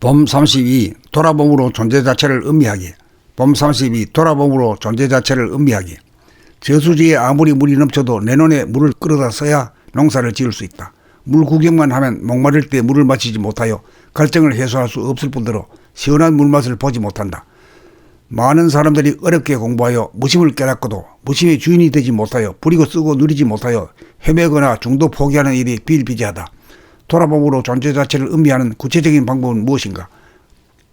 봄 32 돌아봄으로 존재 자체를 의미하기. 봄 32 돌아봄으로 존재 자체를 의미하기. 저수지에 아무리 물이 넘쳐도 내 눈에 물을 끌어다 써야 농사를 지을 수 있다. 물 구경만 하면 목마를 때 물을 마시지 못하여 갈증을 해소할 수 없을 뿐더러 시원한 물맛을 보지 못한다. 많은 사람들이 어렵게 공부하여 무심을 깨닫고도 무심의 주인이 되지 못하여 부리고 쓰고 누리지 못하여 헤매거나 중도 포기하는 일이 비일비재하다. 돌아봄으로 존재 자체를 의미하는 구체적인 방법은 무엇인가?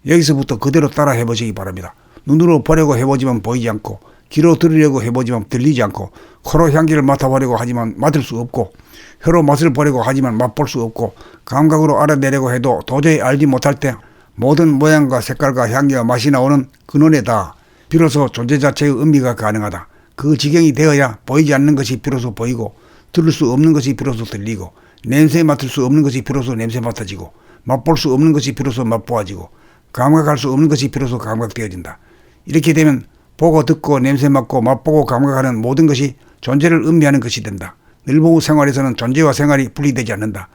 여기서부터 그대로 따라 해보시기 바랍니다. 눈으로 보려고 해보지만 보이지 않고 귀로 들으려고 해보지만 들리지 않고 코로 향기를 맡아보려고 하지만 맡을 수 없고 혀로 맛을 보려고 하지만 맛볼 수 없고 감각으로 알아내려고 해도 도저히 알지 못할 때 모든 모양과 색깔과 향기와 맛이 나오는 근원에다 비로소 존재 자체의 의미가 가능하다. 그 지경이 되어야 보이지 않는 것이 비로소 보이고 들을 수 없는 것이 비로소 들리고 냄새 맡을 수 없는 것이 비로소 냄새 맡아지고 맛볼 수 없는 것이 비로소 맛보아지고 감각할 수 없는 것이 비로소 감각되어진다. 이렇게 되면 보고 듣고 냄새 맡고 맛보고 감각하는 모든 것이 존재를 의미하는 것이 된다. 늘보우 생활에서는 존재와 생활이 분리되지 않는다.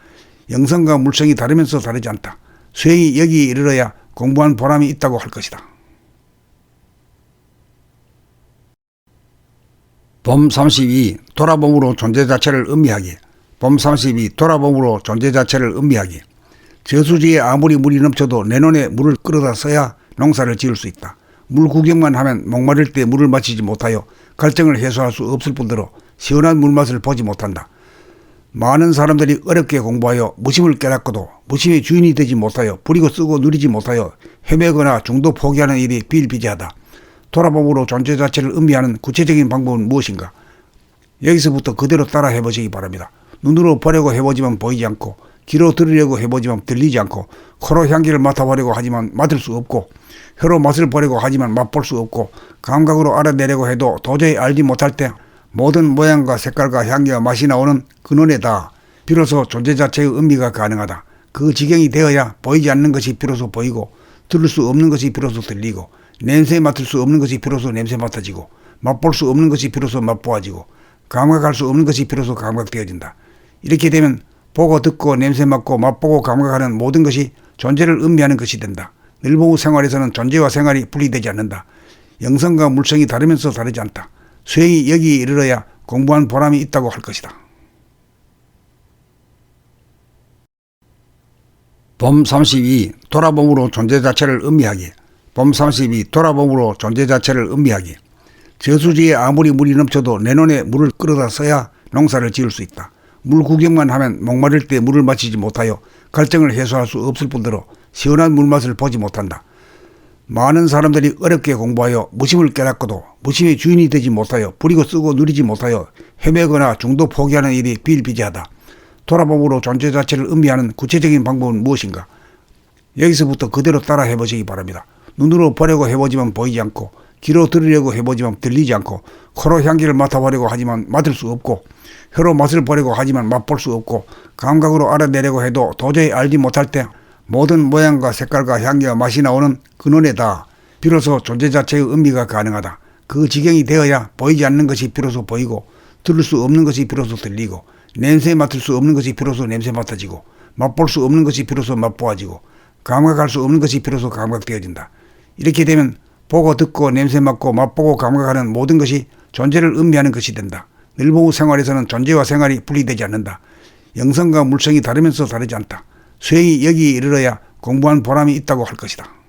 영성과 물성이 다르면서 다르지 않다. 수행이 여기에 이르러야 공부한 보람이 있다고 할 것이다. 봄 32 돌아봄으로 존재 자체를 의미하기. 봄 32 돌아봄으로 존재 자체를 의미하기. 저수지에 아무리 물이 넘쳐도 내 눈에 물을 끌어다 써야 농사를 지을 수 있다. 물 구경만 하면 목마를 때 물을 마시지 못하여 갈증을 해소할 수 없을 뿐더러 시원한 물맛을 보지 못한다. 많은 사람들이 어렵게 공부하여 무심을 깨닫고도 무심의 주인이 되지 못하여 부리고 쓰고 누리지 못하여 헤매거나 중도 포기하는 일이 비일비재하다. 돌아봄으로 존재 자체를 의미하는 구체적인 방법은 무엇인가? 여기서부터 그대로 따라 해보시기 바랍니다. 눈으로 보려고 해보지만 보이지 않고 귀로 들으려고 해보지만 들리지 않고 코로 향기를 맡아보려고 하지만 맡을 수 없고 혀로 맛을 보려고 하지만 맛볼 수 없고 감각으로 알아내려고 해도 도저히 알지 못할 때 모든 모양과 색깔과 향기와 맛이 나오는 근원에 다 비로소 존재 자체의 의미가 가능하다. 그 지경이 되어야 보이지 않는 것이 비로소 보이고 들을 수 없는 것이 비로소 들리고 냄새 맡을 수 없는 것이 비로소 냄새 맡아지고 맛볼 수 없는 것이 비로소 맛보아지고 감각할 수 없는 것이 비로소 감각되어진다. 이렇게 되면 보고 듣고 냄새 맡고 맛보고 감각하는 모든 것이 존재를 의미하는 것이 된다. 늘보우 생활에서는 존재와 생활이 분리되지 않는다. 영성과 물성이 다르면서 다르지 않다. 수행이 여기에 이르러야 공부한 보람이 있다고 할 것이다. 봄32 돌아봄으로 존재 자체를 의미하기. 봄32 돌아봄으로 존재 자체를 의미하기. 저수지에 아무리 물이 넘쳐도 내 눈에 물을 끌어다 써야 농사를 지을 수 있다. 물 구경만 하면 목마를 때 물을 마시지 못하여 갈증을 해소할 수 없을 뿐더러 시원한 물맛을 보지 못한다. 많은 사람들이 어렵게 공부하여 무심을 깨닫고도 무심의 주인이 되지 못하여 부리고 쓰고 누리지 못하여 헤매거나 중도 포기하는 일이 비일비재하다. 돌아봄으로 존재 자체를 의미하는 구체적인 방법은 무엇인가? 여기서부터 그대로 따라 해보시기 바랍니다. 눈으로 보려고 해보지만 보이지 않고 귀로 들으려고 해보지만 들리지 않고 코로 향기를 맡아보려고 하지만 맡을 수 없고 혀로 맛을 보려고 하지만 맛볼 수 없고 감각으로 알아내려고 해도 도저히 알지 못할 때 모든 모양과 색깔과 향기와 맛이 나오는 근원에 다 비로소 존재 자체의 의미가 가능하다. 그 지경이 되어야 보이지 않는 것이 비로소 보이고 들을 수 없는 것이 비로소 들리고 냄새 맡을 수 없는 것이 비로소 냄새 맡아지고 맛볼 수 없는 것이 비로소 맛보아지고 감각할 수 없는 것이 비로소 감각되어진다. 이렇게 되면 보고 듣고 냄새 맡고 맛보고 감각하는 모든 것이 존재를 의미하는 것이 된다. 늘보우 생활에서는 존재와 생활이 분리되지 않는다. 영성과 물성이 다르면서 다르지 않다. 수행이 여기에 이르러야 공부한 보람이 있다고 할 것이다.